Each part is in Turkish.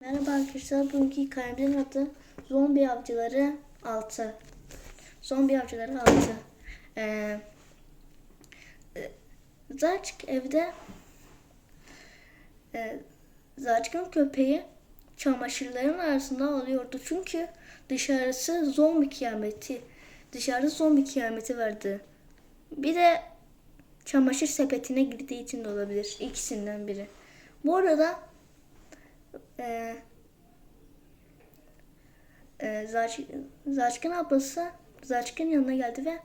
Merhaba arkadaşlar. Bugünkü hikayemizin adı Zombi Avcıları 6. Zombi Avcıları 6. Ee, e, Zarçık evde e, Zarçık'ın köpeği çamaşırların arasında alıyordu. Çünkü dışarısı zombi kıyameti. Dışarısı zombi kıyameti vardı. Bir de çamaşır sepetine girdiği için de olabilir. İkisinden biri. Bu arada e, e, Zaç, Zaçkın ablası Zaçkın yanına geldi ve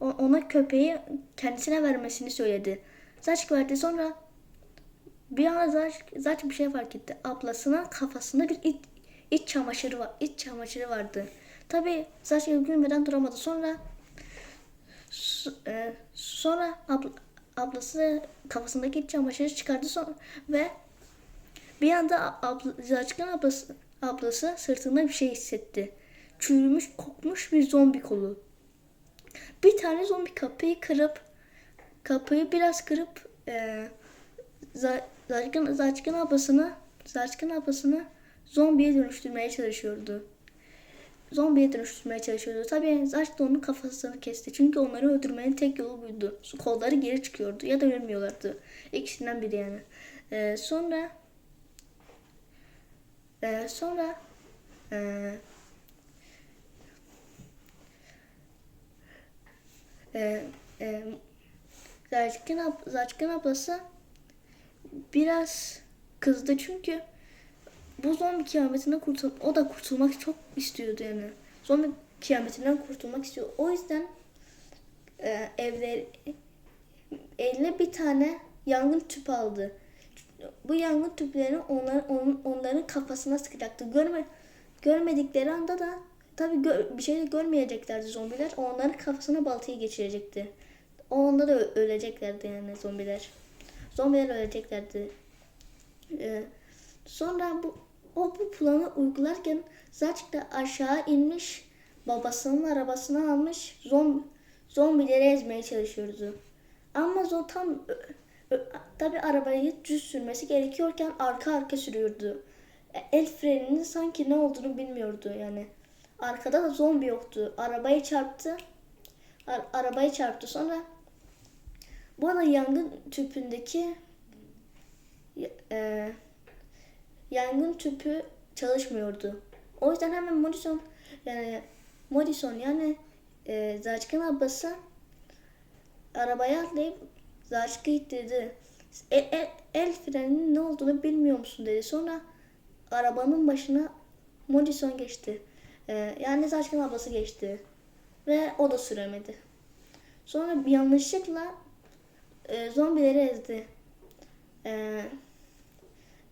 ona köpeği kendisine vermesini söyledi. Zaçk verdi sonra bir an Zaç, Zaç bir şey fark etti. Ablasının kafasında bir iç, iç çamaşırı var, iç çamaşırı vardı. Tabi Zaç gülmeden duramadı. Sonra e, sonra abla, ablası kafasındaki iç çamaşırı çıkardı sonra ve bir anda abla, Zaçkan ablası, ablası sırtında bir şey hissetti. Çürümüş, kokmuş bir zombi kolu. Bir tane zombi kapıyı kırıp, kapıyı biraz kırıp e, Za- Zaçkan, Zaçkan ablasını, Zaçkan ablasını zombiye dönüştürmeye çalışıyordu. Zombiye dönüştürmeye çalışıyordu. Tabii Zaç da onun kafasını kesti. Çünkü onları öldürmenin tek yolu buydu. Kolları geri çıkıyordu ya da ölmüyorlardı. İkisinden biri yani. E, sonra ee, sonra ee, e, e, Zaçkın, ab- ablası biraz kızdı çünkü bu zombi kıyametinden kurtul o da kurtulmak çok istiyordu yani. Zombi kıyametinden kurtulmak istiyor. O yüzden e, evleri eline bir tane yangın tüpü aldı. Bu yangın tüplerini onların, onun, onların kafasına sıkacaktı. Görme, görmedikleri anda da tabii gö- bir şey de görmeyeceklerdi zombiler. Onların kafasına baltayı geçirecekti. O anda da öleceklerdi yani zombiler. Zombiler öleceklerdi. Ee, sonra bu o bu planı uygularken Zaçk da aşağı inmiş babasının arabasını almış zombi, zombileri ezmeye çalışıyordu. Ama zor tam tabi arabayı düz sürmesi gerekiyorken arka arka sürüyordu. E, El freninin sanki ne olduğunu bilmiyordu yani. Arkada da zombi yoktu. Arabayı çarptı. Ar- arabayı çarptı sonra bu arada yangın tüpündeki e, yangın tüpü çalışmıyordu. O yüzden hemen Morrison yani Morrison yani e, Zaçkın ablası arabaya atlayıp Zaçkı ittirdi. E, e, el freninin ne olduğunu bilmiyor musun dedi. Sonra arabanın başına Morrison geçti. E, yani Zaçkın ablası geçti. Ve o da süremedi. Sonra bir yanlışlıkla e, zombileri ezdi. E,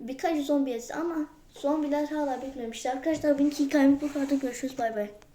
birkaç zombi ezdi ama zombiler hala bitmemişti. Arkadaşlar bugünkü hikayemiz bu kadar. Görüşürüz. Bay bay.